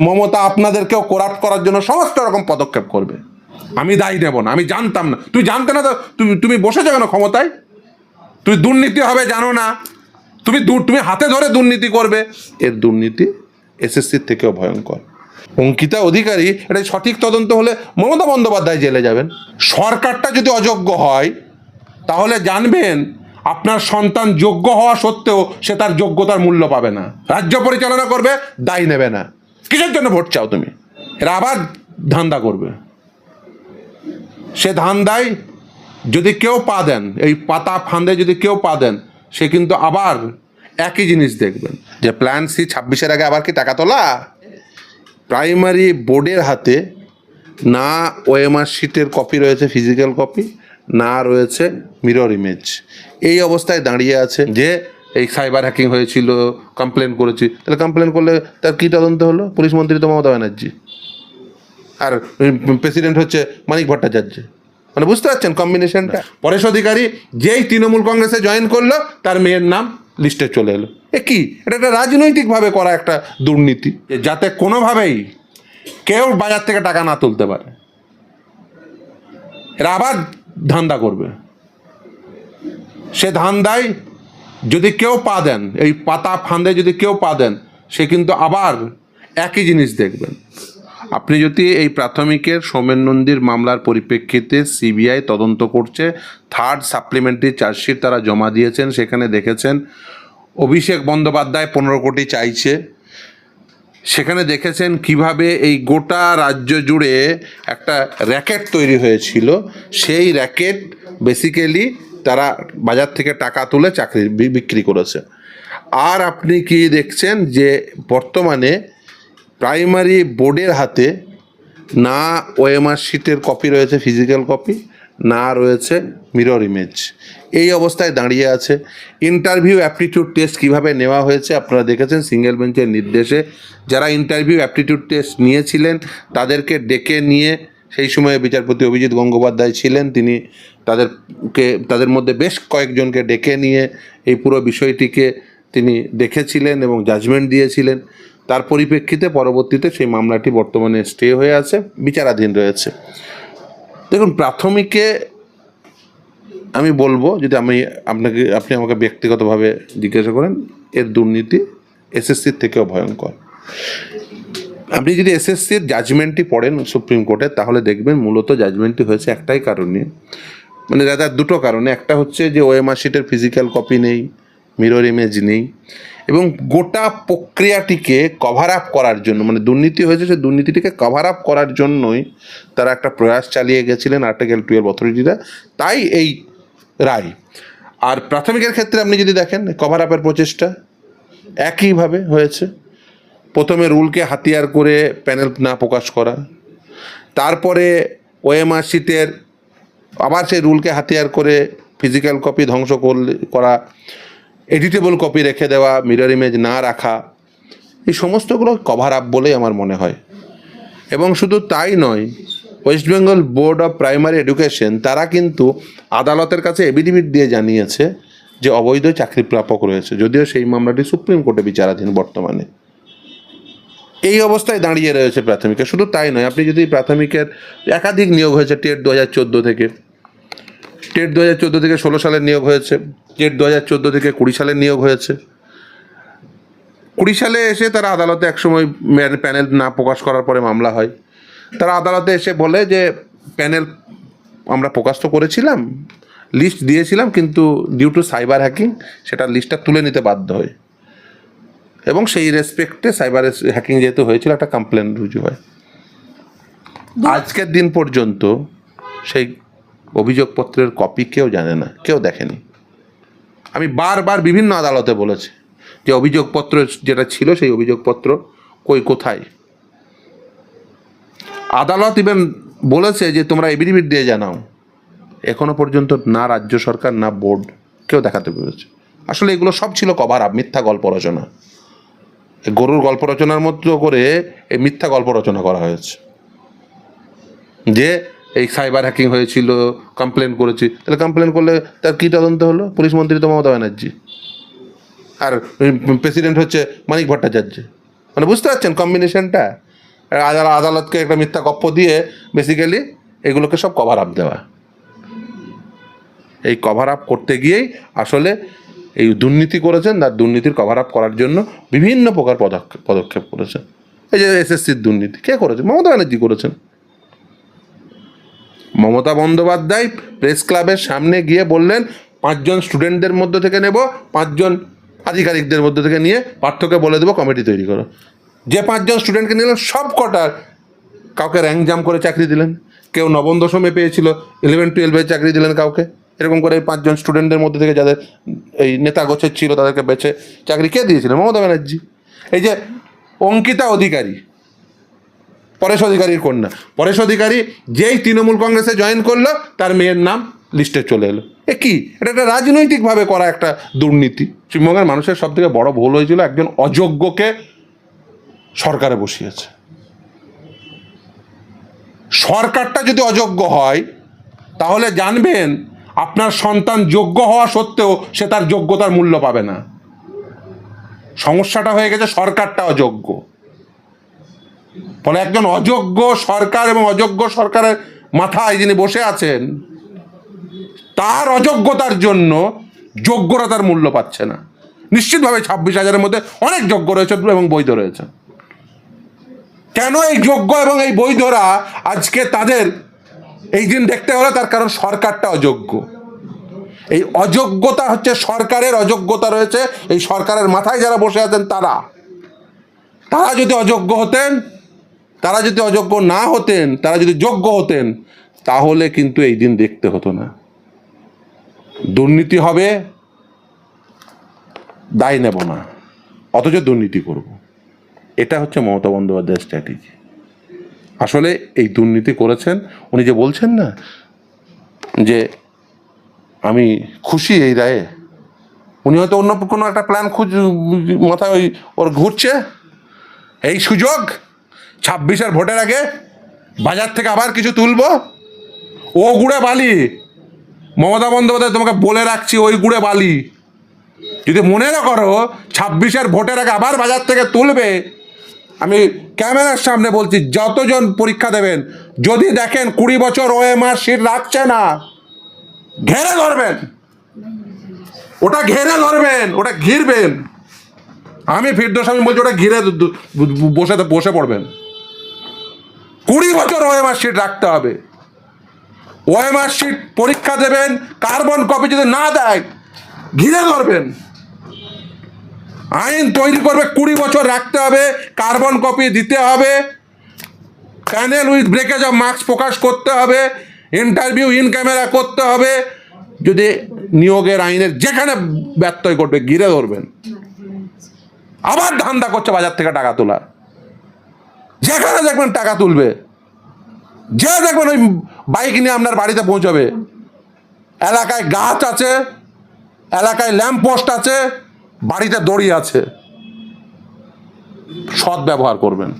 মমতা আপনাদেরকেও করাপ্ট করার জন্য সমস্ত রকম পদক্ষেপ করবে। আমি দায়ী নেব না, আমি জানতাম না। তুই জানতে না তো, তুমি তুমি বসেছো কেন ক্ষমতায়? তুই দুর্নীতি হবে জানো না। তুমি তুমি হাতে ধরে দুর্নীতি করবে। এর দুর্নীতি এসএসসির থেকেও ভয়ঙ্কর। অঙ্কিতা অধিকারী, এটা সঠিক তদন্ত হলে মমতা বন্দ্যোপাধ্যায় জেলে যাবেন। সরকারটা যদি অযোগ্য হয়, তাহলে জানবেন আপনার সন্তান যোগ্য হওয়া সত্ত্বেও সে তার যোগ্যতার মূল্য পাবে না। রাজ্য পরিচালনা করবে, দায়ী নেবে না। কিসের জন্য ভোট চাও তুমি? এরা আবার ধান্দা করবে। সে ধান্দায় যদি কেউ পা দেন, এই পাতা ফান্দে যদি কেউ পা দেন, সে কিন্তু আবার একই জিনিস দেখবেন। যে প্ল্যান সি ছাব্বিশের আগে আবার কি টাকা তোলা? প্রাইমারি বোর্ডের হাতে না ওএমআর শিটের কপি রয়েছে ফিজিক্যাল কপি না রয়েছে মিরর ইমেজ এই অবস্থায় দাঁড়িয়ে আছে যে এই সাইবার হ্যাকিং হয়েছিল কমপ্লেন করেছি। তাহলে কমপ্লেন করলে তার কী তদন্ত হলো? পুলিশ মন্ত্রী তো মমতা ব্যানার্জি। আর প্রেসিডেন্ট হচ্ছে মানিক ভট্টাচার্য। মানে বুঝতে পারছেন কম্বিনেশনটা পরেশ অধিকারী যেই তৃণমূল কংগ্রেসে জয়েন করল, তার মেয়ের নাম লিস্টে চলে এলো। এ কি? এটা একটা রাজনৈতিকভাবে করা একটা দুর্নীতি। যাতে কোনোভাবেই কেউ বাজার থেকে টাকা না তুলতে পারে। এরা আবার ধান্দা করবে। সে ধান্দায় যদি কেউ পা দেন, এই পাতা ফান্দে যদি কেউ পা দেন, সে কিন্তু আবার একই জিনিস দেখবেন। আপনি যদি এই প্রাথমিকের সোমেন নন্দীর মামলার পরিপ্রেক্ষিতে সিবিআই তদন্ত করছে থার্ড সাপ্লিমেন্টারি চার্জশিট তারা জমা দিয়েছেন, সেখানে দেখেছেন অভিষেক বন্দ্যোপাধ্যায় পনেরো কোটি চাইছে। সেখানে দেখেছেন কীভাবে এই গোটা রাজ্য জুড়ে একটা র্যাকেট তৈরি হয়েছিল। সেই র্যাকেট বেসিক্যালি তারা বাজার থেকে টাকা তুলে চাকরি বিক্রি করেছে। আর আপনি কি দেখছেন যে বর্তমানে প্রাইমারি বোর্ডের হাতে না ওএমআর শিটের কপি রয়েছে ফিজিক্যাল কপি না রয়েছে মিরর ইমেজ এই অবস্থায় দাঁড়িয়ে আছে। ইন্টারভিউ অ্যাপটিটিউড টেস্ট কীভাবে নেওয়া হয়েছে আপনারা দেখেছেন সিঙ্গেল বেঞ্চের নির্দেশে। যারা ইন্টারভিউ অ্যাপটিটিউড টেস্ট নিয়েছিলেন, তাদেরকে ডেকে নিয়ে সেই সময়ে বিচারপতি অভিজিৎ গঙ্গোপাধ্যায় ছিলেন। তিনি তাদেরকে, তাদের মধ্যে বেশ কয়েকজনকে ডেকে নিয়ে এই পুরো বিষয়টিকে তিনি দেখেছিলেন এবং জাজমেন্ট দিয়েছিলেন। তার পরিপ্রেক্ষিতে পরবর্তীতে সেই মামলাটি বর্তমানে স্টে হয়ে আছে, বিচারাধীন রয়েছে। দেখুন, প্রাথমিকে আমি বলব, যদি আমি আপনাকে, আপনি আমাকে ব্যক্তিগতভাবে জিজ্ঞাসা করেন, এর দুর্নীতি এসএসসির থেকেও ভয়ঙ্কর। আপনি যদি এসএসসির জাজমেন্টটি পড়েন সুপ্রিম কোর্টে তাহলে দেখবেন মূলত জাজমেন্টটি হয়েছে একটাই কারণে মানে দাদা দুটো কারণে। একটা হচ্ছে যে ওএমআর শিটের ফিজিক্যাল কপি নেই মিরর ইমেজ নেই এবং গোটা প্রক্রিয়াটিকে কভার আপ করার জন্য মানে দুর্নীতি হয়েছে সে দুর্নীতিটিকে কভার আপ করার জন্যই তারা একটা প্রয়াস চালিয়ে গেছিলেন আর্টিকেল টুয়েলভ অথরিটিরা তাই এই রায়। আর প্রাথমিকের ক্ষেত্রে আপনি যদি দেখেন কভার আপের প্রচেষ্টা একইভাবে হয়েছে। প্রথমে রুলকে হাতিয়ার করে প্যানেল না প্রকাশ করা। তারপরে ওএমআর আবার সেই রুলকে হাতিয়ার করে ফিজিক্যাল কপি ধ্বংস করা এডিটেবল কপি রেখে দেওয়া মিরর ইমেজ না রাখা, এই সমস্তগুলো কভার আপ বলেই আমার মনে হয়। এবং শুধু তাই নয় West Bengal Board of Primary Education তারা কিন্তু আদালতের কাছে এভিডেভিট দিয়ে জানিয়েছে যে অবৈধ চাকরি প্রাপক রয়েছে, যদিও সেই মামলাটি সুপ্রিম কোর্টে বিচারাধীন বর্তমানে। এই অবস্থায় দাঁড়িয়ে রয়েছে প্রাথমিকে। শুধু তাই নয়, আপনি যদি প্রাথমিকের একাধিক নিয়োগ হয়েছে, টেট দু হাজার চোদ্দ থেকে। টেট দু হাজার চোদ্দ থেকে ষোলো সালের নিয়োগ হয়েছে, টেট দু হাজার চোদ্দ থেকে কুড়ি সালের নিয়োগ হয়েছে। কুড়ি সালে এসে তারা আদালতে একসময় প্যানেল না প্রকাশ করার পরে মামলা হয়। তারা আদালতে এসে বলে যে, প্যানেল আমরা প্রকাশ তো করেছিলাম, লিস্ট দিয়েছিলাম, কিন্তু ডিউ টু সাইবার হ্যাকিং, সেটা লিস্টটা তুলে নিতে বাধ্য হয়। এবং সেই রেসপেক্টে সাইবার হ্যাকিং যেহেতু হয়েছিল একটা কমপ্লেন রুজু হয়। আজকের দিন পর্যন্ত সেই অভিযোগপত্রের কপি কেউ জানে না কেউ দেখেনি। আমি বারবার বিভিন্ন আদালতে বলেছি যে অভিযোগপত্র যেটা ছিল সেই অভিযোগপত্র কই কোথায়? আদালত ইভেন বলেছে যে তোমরা এভিডেভিট দিয়ে জানাও। এখনও পর্যন্ত না রাজ্য সরকার না বোর্ড কেউ দেখাতে পেরেছে। আসলে এগুলো সব ছিল কভার আপ মিথ্যা গল্প রচনা। গরুর গল্প রচনার মতো করে এই মিথ্যা গল্প রচনা করা হয়েছে। যে এই সাইবার হ্যাকিং হয়েছিল কমপ্লেন করেছি। তাহলে কমপ্লেন করলে তার কী তদন্ত হলো? পুলিশ মন্ত্রী তো মমতা ব্যানার্জি। আর প্রেসিডেন্ট হচ্ছে মানিক ভট্টাচার্য। মানে বুঝতে পারছেন কম্বিনেশনটা আদালত আদালতকে একটা মিথ্যা গপ্প দিয়ে বেসিক্যালি এগুলোকে সব কভার আপ দেওয়া। এই কভার আপ করতে গিয়েই আসলে এই দুর্নীতি করেছেন আর দুর্নীতির কভার আপ করার জন্য বিভিন্ন প্রকার পদক্ষেপ পদক্ষেপ করেছেন। এই যে এসএসসির দুর্নীতি, কে করেছেন মমতা ব্যানার্জি করেছেন। মমতা বন্দ্যোপাধ্যায় প্রেস ক্লাবের সামনে গিয়ে বললেন, পাঁচজন স্টুডেন্টদের মধ্যে থেকে নেব, পাঁচজন আধিকারিকদের মধ্যে থেকে নিয়ে পার্থকে বলে দেবো কমিটি তৈরি করো। যে পাঁচজন স্টুডেন্টকে নিলেন সব কটার কাউকে র্যাঙ্ক জাম করে চাকরি দিলেন। কেউ নবম দশমে পেয়েছিল ইলেভেন টুয়েলভে চাকরি দিলেন কাউকে। এরকম করে এই পাঁচজন স্টুডেন্টদের মধ্যে থেকে যাদের এই নেতা গোছের ছিল তাদেরকে বেছে চাকরি কে দিয়েছিলেন মমতা ব্যানার্জি। এই যে অঙ্কিতা অধিকারী, পরেশ অধিকারীর কন্যা। পরেশ অধিকারী যেই তৃণমূল কংগ্রেসে জয়েন করল, তার মেয়ের নাম লিস্টে চলে এলো। এ কি? এটা একটা রাজনৈতিকভাবে করা একটা দুর্নীতি। পশ্চিমবঙ্গের মানুষের সব থেকে বড় ভুল হয়েছিল একজন অযোগ্যকে সরকারে বসিয়েছে। সরকারটা যদি অযোগ্য হয়, তাহলে জানবেন আপনার সন্তান যোগ্য হওয়া সত্ত্বেও সে তার যোগ্যতার মূল্য পাবে না। সমস্যাটা হয়ে গেছে সরকারটা অযোগ্য। ফলে একজন অযোগ্য সরকার এবং অযোগ্য সরকারের মাথায় যিনি বসে আছেন, তার অযোগ্যতার জন্য যোগ্যরা তার মূল্য পাচ্ছে না। নিশ্চিতভাবে ছাব্বিশ হাজারের মধ্যে অনেক যোগ্য রয়েছে এবং বৈধ রয়েছে। কেন এই যোগ্য এবং এই বৈধরা আজকে তাদের এই দিন দেখতে হলো তার কারণ সরকারটা অযোগ্য। এই অযোগ্যতা হচ্ছে সরকারের অযোগ্যতা রয়েছে, এই সরকারের মাথায় যারা বসে আছেন তারা। তারা যদি অযোগ্য হতেন, তারা যদি অযোগ্য না হতেন, তারা যদি যোগ্য হতেন, তাহলে কিন্তু এই দিন দেখতে হতো না। দুর্নীতি হবে, দায় নেব না, অথচ দুর্নীতি করব। এটা হচ্ছে মমতা বন্দ্যোপাধ্যায়ের স্ট্র্যাটেজি আসলে এই দুর্নীতি করেছেন, উনি যে বলছেন না যে আমি খুশি এই রায়ে, উনি হয়তো অন্য কোনো একটা প্ল্যান খুঁজ, মাথায় ওই ওর ঘুরছে, এই সুযোগ, ছাব্বিশের ভোটের আগে বাজার থেকে আবার কিছু তুলবো, ও গুড়ে বালি, মমতা বন্দ্যোপাধ্যায় তোমাকে বলে রাখছি ওই গুড়ে বালি। যদি মনে না করো, ছাব্বিশের ভোটের আগে আবার বাজার থেকে তুলবে আমি ক্যামেরার সামনে বলছি, যতজন পরীক্ষা দেবেন, যদি দেখেন কুড়ি বছর ওএমআর সিট রাখছে না, ঘেরে ধরবেন। ওটা ঘেরে ধরবেন, ওটা ঘিরবেন। আমি ফিরদোস আমি বলছি, ওটা ঘিরে বসে বসে পড়বেন। কুড়ি বছর ওএমআর সিট রাখতে হবে। ওএমআর সিট পরীক্ষা দেবেন, কার্বন কপি যদি না দেয়, ঘিরে ধরবেন। আইন তৈরি করবে, কুড়ি বছর রাখতে হবে, কার্বন কপি দিতে হবে, panel with breakage of marks প্রকাশ করতে হবে, ইন্টারভিউ ইন ক্যামেরা করতে হবে, যদি নিয়োগের আইনের যেখানে ব্যত্যয় করবে ঘিরে ধরবেন। আবার ধান্দা করছে বাজার থেকে টাকা তোলা যেখানে দেখবেন টাকা তুলবে, যে দেখবেন ওই বাইক নিয়ে আপনার বাড়িতে পৌঁছাবে। এলাকায় গাছ আছে, এলাকায় ল্যাম্প পোস্ট আছে বাড়িতে দড়ি আছে। সৎ ব্যবহার করবেন।